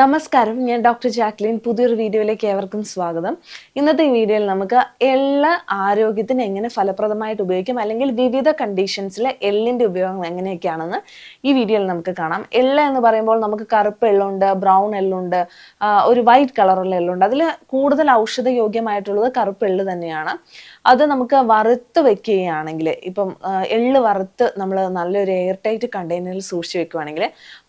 നമസ്കാരം. ഞാൻ doctor Jacqueline. പുതിയൊരു വീഡിയോയിലേക്ക് ഏവർക്കും സ്വാഗതം. ഇന്നത്തെ വീഡിയോയിൽ നമുക്ക് എള്ള് ആരോഗ്യത്തിന് എങ്ങനെ ഫലപ്രദമായിട്ട് ഉപയോഗിക്കാം അല്ലെങ്കിൽ വിവിധ കണ്ടീഷൻസിലെ എള്ളിന്റെ ഉപയോഗം എങ്ങനെയൊക്കെയാണെന്ന് ഈ വീഡിയോയിൽ നമുക്ക് കാണാം. എള്ള എന്ന് പറയുമ്പോൾ നമുക്ക് കറുപ്പ് എള്ളുണ്ട് ബ്രൗൺ എള്ളുണ്ട് ഒരു വൈറ്റ് കളറുള്ള എള്ളുണ്ട് അതിൽ കൂടുതൽ ഔഷധയോഗ്യമായിട്ടുള്ളത് കറുപ്പ് എള്ള് തന്നെയാണ്. അത് നമുക്ക് വറുത്ത് വെക്കുകയാണെങ്കിൽ ഇപ്പം എള്ള് വറുത്ത് നമ്മൾ നല്ലൊരു എയർ ടൈറ്റ് കണ്ടെയ്നറിൽ സൂക്ഷിച്ച് വെക്കുകയാണെങ്കിൽ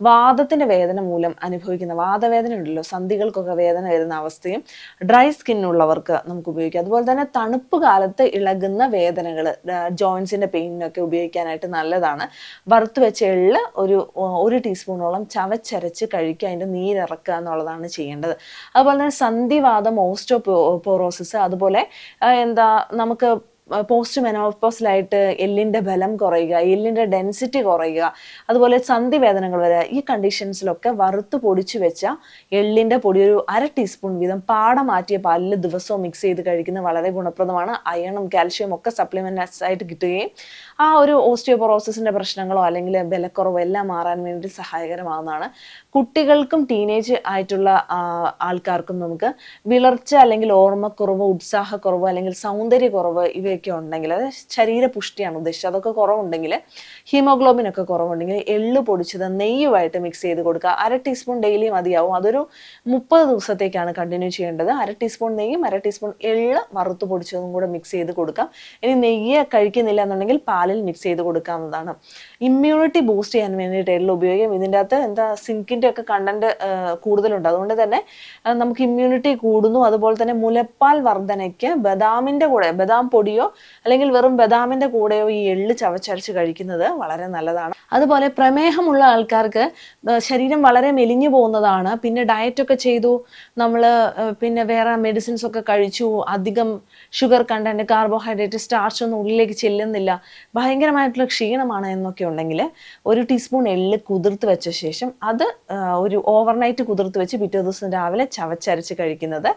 വാദത്തിന്റെ വേദന മൂലം അനുഭവിക്കുന്ന വാദവേദന ഉണ്ടല്ലോ സന്ധികൾക്കൊക്കെ വേദന വരുന്ന അവസ്ഥയും ഡ്രൈ സ്കിന്നുള്ളവർക്ക് നമുക്ക് ഉപയോഗിക്കാം. അതുപോലെ തന്നെ തണുപ്പ് കാലത്ത് ഇളകുന്ന വേദനകൾ ജോയിൻസിന്റെ പെയിനിനൊക്കെ ഉപയോഗിക്കാനായിട്ട് നല്ലതാണ്. വറുത്ത് വെച്ച എള്ള് ഒരു ഒരു ടീസ്പൂണോളം ചവച്ചരച്ച് കഴിക്കുക അതിന്റെ നീരിറക്കുക എന്നുള്ളതാണ് ചെയ്യേണ്ടത്. അതുപോലെ തന്നെ സന്ധിവാദം ഓസ്റ്റോപോറോസിസ് അതുപോലെ എന്താ നമുക്ക് പോസ്റ്റ് മെനോപ്പോസിലായിട്ട് എല്ലിന്റെ ബലം കുറയുക എല്ലിന്റെ ഡെൻസിറ്റി കുറയുക അതുപോലെ സന്ധി വേദനകൾ വരിക ഈ കണ്ടീഷൻസിലൊക്കെ വറുത്ത് പൊടിച്ചു വെച്ച എള്ളിന്റെ പൊടി ഒരു അര ടീസ്പൂൺ വീതം പാട മാറ്റിയ പാലിൽ ദിവസവും മിക്സ് ചെയ്ത് കഴിക്കുന്നത് വളരെ ഗുണപ്രദമാണ്. അയണും കാൽഷ്യവും ഒക്കെ സപ്ലിമെന്റ്സ് ആയിട്ട് കിട്ടുകയും ആ ഒരു ഓസ്റ്റിയോപൊറോസിന്റെ പ്രശ്നങ്ങളോ അല്ലെങ്കിൽ ബലക്കുറവോ എല്ലാം മാറാൻ വേണ്ടി സഹായകരമാകുന്നതാണ് കുട്ടികൾക്കും ടീനേജ് ആയിട്ടുള്ള ആൾക്കാർക്കും നമുക്ക് വിളർച്ച അല്ലെങ്കിൽ ഓർമ്മക്കുറവ് ഉത്സാഹക്കുറവ് അല്ലെങ്കിൽ സൗന്ദര്യക്കുറവ് ഇവയൊക്കെ ഉണ്ടെങ്കിൽ അത് ശരീരപുഷ്ടിയാണ് ഉദ്ദേശിച്ചത്. അതൊക്കെ കുറവുണ്ടെങ്കിൽ ഹീമോഗ്ലോബിൻ ഒക്കെ കുറവുണ്ടെങ്കിൽ എള്ള് പൊടിച്ചത് നെയ്യുമായിട്ട് മിക്സ് ചെയ്ത് കൊടുക്കുക. അര ടീസ്പൂൺ ഡെയിലി മതിയാവും. അതൊരു മുപ്പത് ദിവസത്തേക്കാണ് കണ്ടിന്യൂ ചെയ്യേണ്ടത്. അര ടീസ്പൂൺ നെയ്യും അര ടീസ്പൂൺ എള്ള് വറുത്ത് പൊടിച്ചതും കൂടെ മിക്സ് ചെയ്ത് കൊടുക്കാം. ഇനി നെയ്യ് കഴിക്കുന്നില്ല എന്നുണ്ടെങ്കിൽ പാലിൽ മിക്സ് ചെയ്ത് കൊടുക്കാവുന്നതാണ്. ഇമ്മ്യൂണിറ്റി ബൂസ്റ്റ് ചെയ്യാൻ വേണ്ടിയിട്ട് എള്ള് ഉപയോഗിക്കും. ഇതിന്റെ അകത്ത് എന്താ സിങ്കിന്റെ ഒക്കെ കണ്ടന്റ് കൂടുതലുണ്ട്. അതുകൊണ്ട് തന്നെ നമുക്ക് ഇമ്മ്യൂണിറ്റി കൂടുന്നു. അതുപോലെ തന്നെ മുലപ്പാൽ വർധനയ്ക്ക് ബദാമിന്റെ കൂടെ ബദാം പൊടിയോ അല്ലെങ്കിൽ വെറും ബദാമിന്റെ കൂടെയോ ഈ എള്ള് ചവച്ചരച്ച് കഴിക്കുന്നത് വളരെ നല്ലതാണ്. അതുപോലെ പ്രമേഹമുള്ള ആൾക്കാർക്ക് ശരീരം വളരെ മെലിഞ്ഞു പോകുന്നതാണ്. പിന്നെ ഡയറ്റൊക്കെ ചെയ്തു. നമ്മൾ പിന്നെ വേറെ മെഡിസിൻസ് ഒക്കെ കഴിച്ചു. അധികം ഷുഗർ കണ്ടന്റ് കാർബോഹൈഡ്രേറ്റ് സ്റ്റാർച്ച് ഒന്നും ഉള്ളിലേക്ക് ചെല്ലുന്നില്ല. ഭയങ്കരമായിട്ടുള്ള ക്ഷീണമാണ് എന്നൊക്കെ ഉണ്ടെങ്കിൽ ഒരു ടീസ്പൂൺ എള്ള് കുതിർത്ത് വെച്ച ശേഷം അത് ഒരു ഓവർനൈറ്റ് കുതിർത്ത് വെച്ച് പിറ്റേ ദിവസം രാവിലെ ചവച്ചരച്ച് കഴിക്കുന്നത്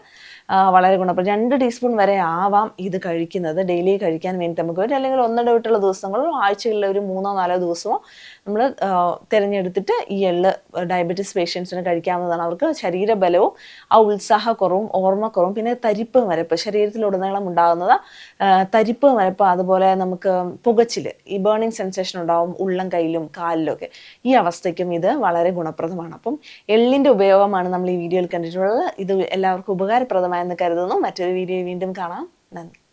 വളരെ ഗുണപ്രദം. രണ്ട് ടീസ്പൂൺ വരെ ആവാം ഇത് കഴിക്കുന്നത്. ഡെയിലി കഴിക്കാൻ വേണ്ടി നമുക്ക് പറ്റും അല്ലെങ്കിൽ ഒന്നിടവിട്ടുള്ള ദിവസങ്ങളോ ആഴ്ചകളിൽ ഒരു മൂന്നോ നാലോ ദിവസമോ നമ്മൾ തിരഞ്ഞെടുത്തിട്ട് ഈ എള്ള് ഡയബറ്റീസ് പേഷ്യൻസിന് കഴിക്കാവുന്നതാണ്. അവർക്ക് ശരീരബലവും ആ ഉത്സാഹക്കുറവും ഓർമ്മക്കുറവും പിന്നെ തരിപ്പ് മരപ്പ് ശരീരത്തിലുടനീളം ഉണ്ടാകുന്നത് തരിപ്പ് മരപ്പ് അതുപോലെ നമുക്ക് പുകച്ചിൽ ഈ ബേണിംഗ് സെൻസേഷൻ ഉണ്ടാവും ഉള്ളം കയ്യിലും കാലിലും ഒക്കെ. ഈ അവസ്ഥയ്ക്കും ഇത് വളരെ ഗുണപ്രദമാണ്. അപ്പം എള്ളിന്റെ ഉപയോഗമാണ് നമ്മൾ ഈ വീഡിയോയിൽ കണ്ടിട്ടുള്ളത്. ഇത് എല്ലാവർക്കും ഉപകാരപ്രദമായെന്ന് കരുതുന്നു. മറ്റൊരു വീഡിയോ വീണ്ടും കാണാം. നന്ദി.